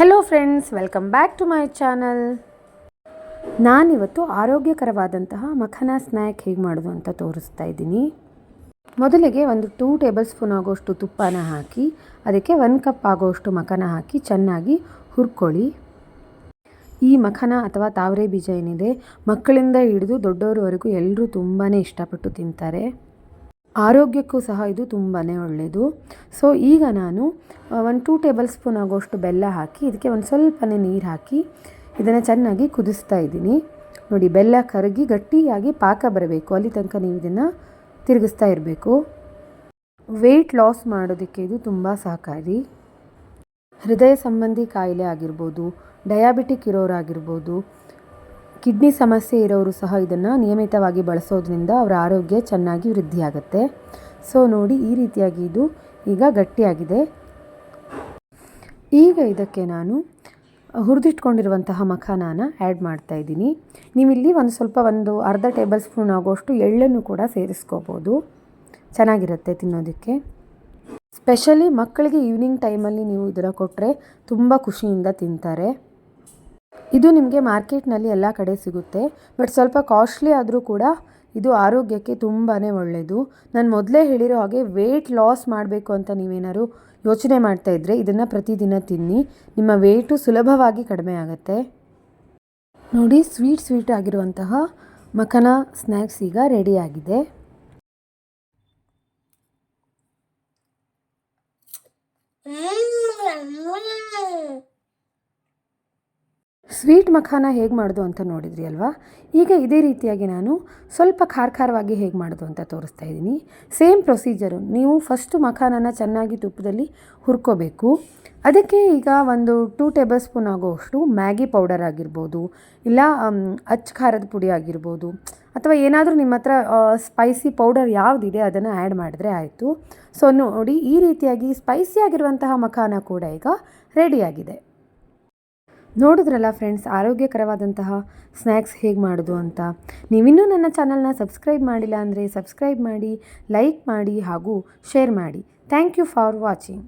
Hello friends welcome back to my channel ನಾನಿವತ್ತು ಆರೋಗ್ಯಕರವಾದಂತಹ ಮಖನ snack ಹೇಗೆ ಮಾಡೋದು ಅಂತ ತೋರಿಸ್ತಾ ಇದ್ದೀನಿ. ಮೊದಲಿಗೆ ಒಂದು ಟೂ ಟೇಬಲ್ ಸ್ಪೂನ್ ಆಗೋಷ್ಟು ತುಪ್ಪನ ಹಾಕಿ, ಅದಕ್ಕೆ ಒಂದು ಕಪ್ ಆಗೋಷ್ಟು ಮಖನ ಹಾಕಿ ಚೆನ್ನಾಗಿ ಹುರ್ಕೊಳ್ಳಿ. ಈ ಮಖನ ಅಥವಾ ತಾವರೆ ಬೀಜ ಏನಿದೆ, ಮಕ್ಕಳಿಂದ ಹಿಡಿದು ದೊಡ್ಡವರವರೆಗೂ ಎಲ್ಲರೂ ತುಂಬಾ ಇಷ್ಟಪಟ್ಟು ತಿಂತಾರೆ. ಆರೋಗ್ಯಕ್ಕೂ ಸಹ ಇದು ತುಂಬಾ ಒಳ್ಳೆಯದು ಸೊ ಈಗ ನಾನು ಒಂದು ಟೂ ಟೇಬಲ್ ಸ್ಪೂನ್ ಆಗೋಷ್ಟು ಬೆಲ್ಲ ಹಾಕಿ, ಇದಕ್ಕೆ ಒಂದು ಸ್ವಲ್ಪನೇ ನೀರು ಹಾಕಿ, ಇದನ್ನು ಚೆನ್ನಾಗಿ ಕುದಿಸ್ತಾ ಇದ್ದೀನಿ. ನೋಡಿ, ಬೆಲ್ಲ ಕರಗಿ ಗಟ್ಟಿಯಾಗಿ ಪಾಕ ಬರಬೇಕು. ಅಲ್ಲಿ ತನಕ ನೀವು ಇದನ್ನು ತಿರುಗಿಸ್ತಾ ಇರಬೇಕು. ವೆಯ್ಟ್ ಲಾಸ್ ಮಾಡೋದಕ್ಕೆ ಇದು ತುಂಬ ಸಹಕಾರಿ. ಹೃದಯ ಸಂಬಂಧಿ ಕಾಯಿಲೆ ಆಗಿರ್ಬೋದು ಡಯಾಬಿಟಿಕ್ ಇರೋರಾಗಿರ್ಬೋದು ಕಿಡ್ನಿ ಸಮಸ್ಯೆ ಇರೋರು ಸಹ ಇದನ್ನು ನಿಯಮಿತವಾಗಿ ಬಳಸೋದ್ರಿಂದ ಅವರ ಆರೋಗ್ಯ ಚೆನ್ನಾಗಿ ವೃದ್ಧಿಯಾಗುತ್ತೆ. ಸೊ ನೋಡಿ, ಈ ರೀತಿಯಾಗಿ ಇದು ಈಗ ಗಟ್ಟಿಯಾಗಿದೆ. ಈಗ ಇದಕ್ಕೆ ನಾನು ಹುರಿದಿಟ್ಕೊಂಡಿರುವಂತಹ ಮಖಾನಾನ ಆ್ಯಡ್ ಮಾಡ್ತಾ ಇದ್ದೀನಿ. ನೀವಿಲ್ಲಿ ಒಂದು ಸ್ವಲ್ಪ ಒಂದು ಅರ್ಧ ಟೇಬಲ್ ಸ್ಪೂನ್ ಆಗೋಷ್ಟು ಎಳ್ಳನ್ನು ಕೂಡ ಸೇರಿಸ್ಕೋಬೋದು. ಚೆನ್ನಾಗಿರುತ್ತೆ ತಿನ್ನೋದಕ್ಕೆ. ಸ್ಪೆಷಲಿ ಮಕ್ಕಳಿಗೆ ಈವ್ನಿಂಗ್ ಟೈಮಲ್ಲಿ ನೀವು ಇದನ್ನು ಕೊಟ್ಟರೆ ತುಂಬ ಖುಷಿಯಿಂದ ತಿಂತಾರೆ. ಇದು ನಿಮಗೆ ಮಾರ್ಕೆಟ್ನಲ್ಲಿ ಎಲ್ಲ ಕಡೆ ಸಿಗುತ್ತೆ. ಬಟ್ ಸ್ವಲ್ಪ ಕಾಸ್ಟ್ಲಿ ಆದರೂ ಕೂಡ ಇದು ಆರೋಗ್ಯಕ್ಕೆ ತುಂಬಾ ಒಳ್ಳೆಯದು ನಾನು ಮೊದಲೇ ಹೇಳಿರೋ ಹಾಗೆ ವೆಯ್ಟ್ ಲಾಸ್ ಮಾಡಬೇಕು ಅಂತ ನೀವೇನಾದ್ರು ಯೋಚನೆ ಮಾಡ್ತಾ ಇದ್ದರೆ ಇದನ್ನು ಪ್ರತಿದಿನ ತಿನ್ನಿ. ನಿಮ್ಮ ವೆಯ್ಟು ಸುಲಭವಾಗಿ ಕಡಿಮೆ ಆಗುತ್ತೆ. ನೋಡಿ ಸ್ವೀಟ್ ಸ್ವೀಟ್ ಆಗಿರುವಂತಹ ಮಖನ ಸ್ನ್ಯಾಕ್ಸ್ ಈಗ ರೆಡಿಯಾಗಿದೆ ಸ್ವೀಟ್ ಮಖಾನ ಹೇಗೆ ಮಾಡೋದು ಅಂತ ನೋಡಿದ್ರಿ ಅಲ್ವಾ? ಈಗ ಇದೇ ರೀತಿಯಾಗಿ ನಾನು ಸ್ವಲ್ಪ ಖಾರ ಖಾರವಾಗಿ ಹೇಗೆ ಮಾಡೋದು ಅಂತ ತೋರಿಸ್ತಾ ಇದ್ದೀನಿ. ಸೇಮ್ ಪ್ರೊಸೀಜರು, ನೀವು ಫಸ್ಟು ಮಖಾನನ ಚೆನ್ನಾಗಿ ತುಪ್ಪದಲ್ಲಿ ಹುರ್ಕೋಬೇಕು. ಅದಕ್ಕೆ ಈಗ ಒಂದು ಟೂ ಟೇಬಲ್ ಸ್ಪೂನ್ ಆಗೋಷ್ಟು ಮ್ಯಾಗಿ ಪೌಡರ್ ಆಗಿರ್ಬೋದು, ಇಲ್ಲ ಅಚ್ಚ ಖಾರದ ಪುಡಿ ಆಗಿರ್ಬೋದು, ಅಥವಾ ಏನಾದರೂ ನಿಮ್ಮ ಹತ್ರ ಸ್ಪೈಸಿ ಪೌಡರ್ ಯಾವುದಿದೆ ಅದನ್ನು ಆ್ಯಡ್ ಮಾಡಿದ್ರೆ ಆಯಿತು. ಸೊ, ನೋಡಿ, ಈ ರೀತಿಯಾಗಿ ಸ್ಪೈಸಿ ಆಗಿರುವಂತಹ ಮಖಾನ ಕೂಡ ಈಗ ರೆಡಿಯಾಗಿದೆ ನೋಡಿದ್ರಲ್ಲ ಫ್ರೆಂಡ್ಸ್ ಆರೋಗ್ಯಕರವಾದಂತಹ ಸ್ನ್ಯಾಕ್ಸ್ ಹೇಗೆ ಮಾಡೋದು ಅಂತ. ನೀವಿನ್ನೂ ನನ್ನ ಚಾನಲ್ನ ಸಬ್ಸ್ಕ್ರೈಬ್ ಮಾಡಿಲ್ಲ ಅಂದರೆ ಸಬ್ಸ್ಕ್ರೈಬ್ ಮಾಡಿ ಲೈಕ್ ಮಾಡಿ ಹಾಗೂ ಶೇರ್ ಮಾಡಿ. Thank you for watching